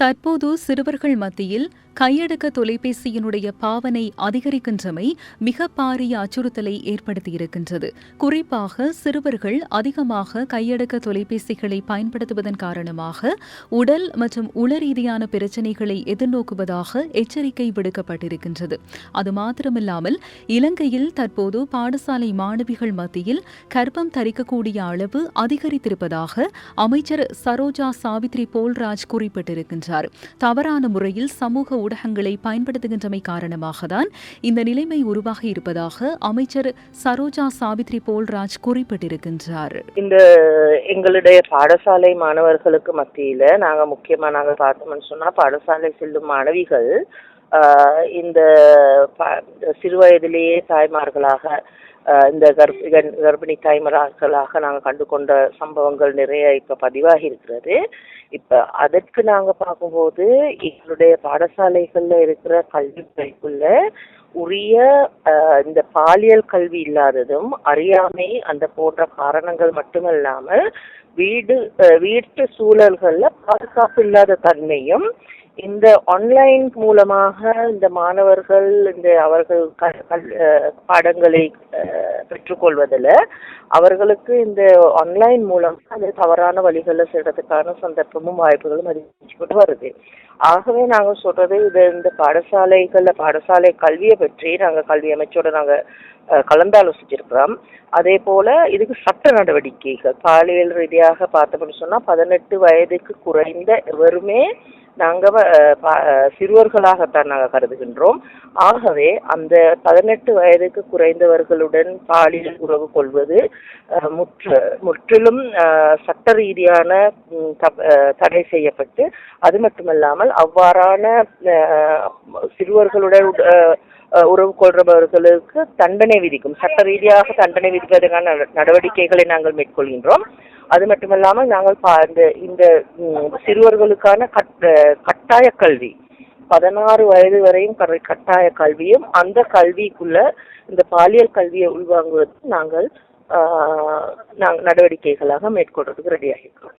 தற்போது சிறுவர்கள் மத்தியில் கையடக்க தொலைபேசியினுடைய பாவனை அதிகரிக்கின்றமை மிக பாரிய அச்சுறுத்தலை ஏற்படுத்தியிருக்கின்றது. குறிப்பாக சிறுவர்கள் அதிகமாக கையடக்க தொலைபேசிகளை பயன்படுத்துவதன் காரணமாக உடல் மற்றும் உள ரீதியான பிரச்சினைகளை எதிர்நோக்குவதாக எச்சரிக்கை விடுக்கப்பட்டிருக்கின்றது. அது மாத்திரமில்லாமல் இலங்கையில் தற்போது பாடசாலை மாணவிகள் மத்தியில் கர்ப்பம் தரிக்கக்கூடிய அளவு அதிகரித்திருப்பதாக அமைச்சர் சரோஜா சாவித்ரி போல்ராஜ் குறிப்பிட்டிருக்கின்றார். தவறான முறையில் சமூக ஊடகங்களை பயன்படுத்துகின்றமை காரணமாக தான் இந்த நிலைமை உருவாகி இருப்பதாக அமைச்சர் சரோஜா சாவித்ரி போல்ராஜ் குறிப்பிட்டிருக்கின்றார். இந்த எங்களுடைய பாடசாலை மாணவர்களுக்கு மத்தியில நாங்க முக்கியமா நாங்க பார்த்தோம்னு சொன்னா பாடசாலை செல்லும் மாணவிகள் இந்த சிறுவயதிலேயே சிறு வயதிலேயே தாய்மார்களாக இந்த கர்ப்ப கர்ப்பிணி தாய்மார்களாக நாங்கள் கண்டு கொண்ட சம்பவங்கள் நிறைய இப்போ பதிவாகி இருக்கிறது இப்போ அதற்கு நாங்கள் பார்க்கும்போது எங்களுடைய பாடசாலைகளில் இருக்கிற கல்வி முறைக்குள்ள உரிய இந்த பாலியல் கல்வி இல்லாததும் அறியாமை அந்த போன்ற காரணங்கள் மட்டுமல்லாமல் வீடு வீட்டு சூழல்களில் பாதுகாப்பு இல்லாத தன்மையும் இந்த ஆன்லைன் மூலமாக இந்த மாணவர்கள் இந்த அவர்கள் க- பாடங்களை பெற்றுக்கொள்வதில் அவர்களுக்கு இந்த ஆன்லைன் மூலம் அது தவறான வழிகளில் செல்றதுக்கான சந்தர்ப்பமும் வாய்ப்புகளும் அதிகரிச்சுக்கிட்டு வருது. ஆகவே நாங்கள் சொல்றது இது இந்த பாடசாலைகளில் பாடசாலை கல்வியை பற்றி நாங்கள் கல்வி அமைச்சோட நாங்கள் கலந்தாலோசிச்சிருக்கிறோம் அதே போல இதுக்கு சட்ட நடவடிக்கைகள் பாலியல் ரீதியாக பார்த்தோம்னு சொன்னா பதினெட்டு வயதுக்கு குறைந்த எவருமே நாங்கள் பா- சிறுவர்களாகத்தான் நாங்கள் கருதுகின்றோம். ஆகவே அந்த பதினெட்டு வயதுக்கு குறைந்தவர்களுடன் பாலியல் உறவு கொள்வது முற்று முற்றிலும் சட்ட ரீதியான தடை செய்யப்பட்டு அது மட்டுமல்லாமல் அவ்வாறான சிறுவர்களுடன் உட- உறவு கொள்பவர்களுக்கு தண்டனை விதிக்கும். சட்ட ரீதியாக தண்டனை விதிப்பதற்கான நடவடிக்கைகளை நாங்கள் மேற்கொள்கின்றோம். அது மட்டுமல்லாமல் நாங்கள் பா- இந்த இந்த சிறுவர்களுக்கான கட்- கட்டாய கல்வி பதினாறு வயது வரையும் கட்டாய கல்வியும் அந்த கல்விக்குள்ள இந்த பாலியல் கல்வியை உள்வாங்குவது நாங்கள் நாங்கள் நடவடிக்கைகளாக மேற்கொள்றதுக்கு ரெடியாக இருக்கிறோம்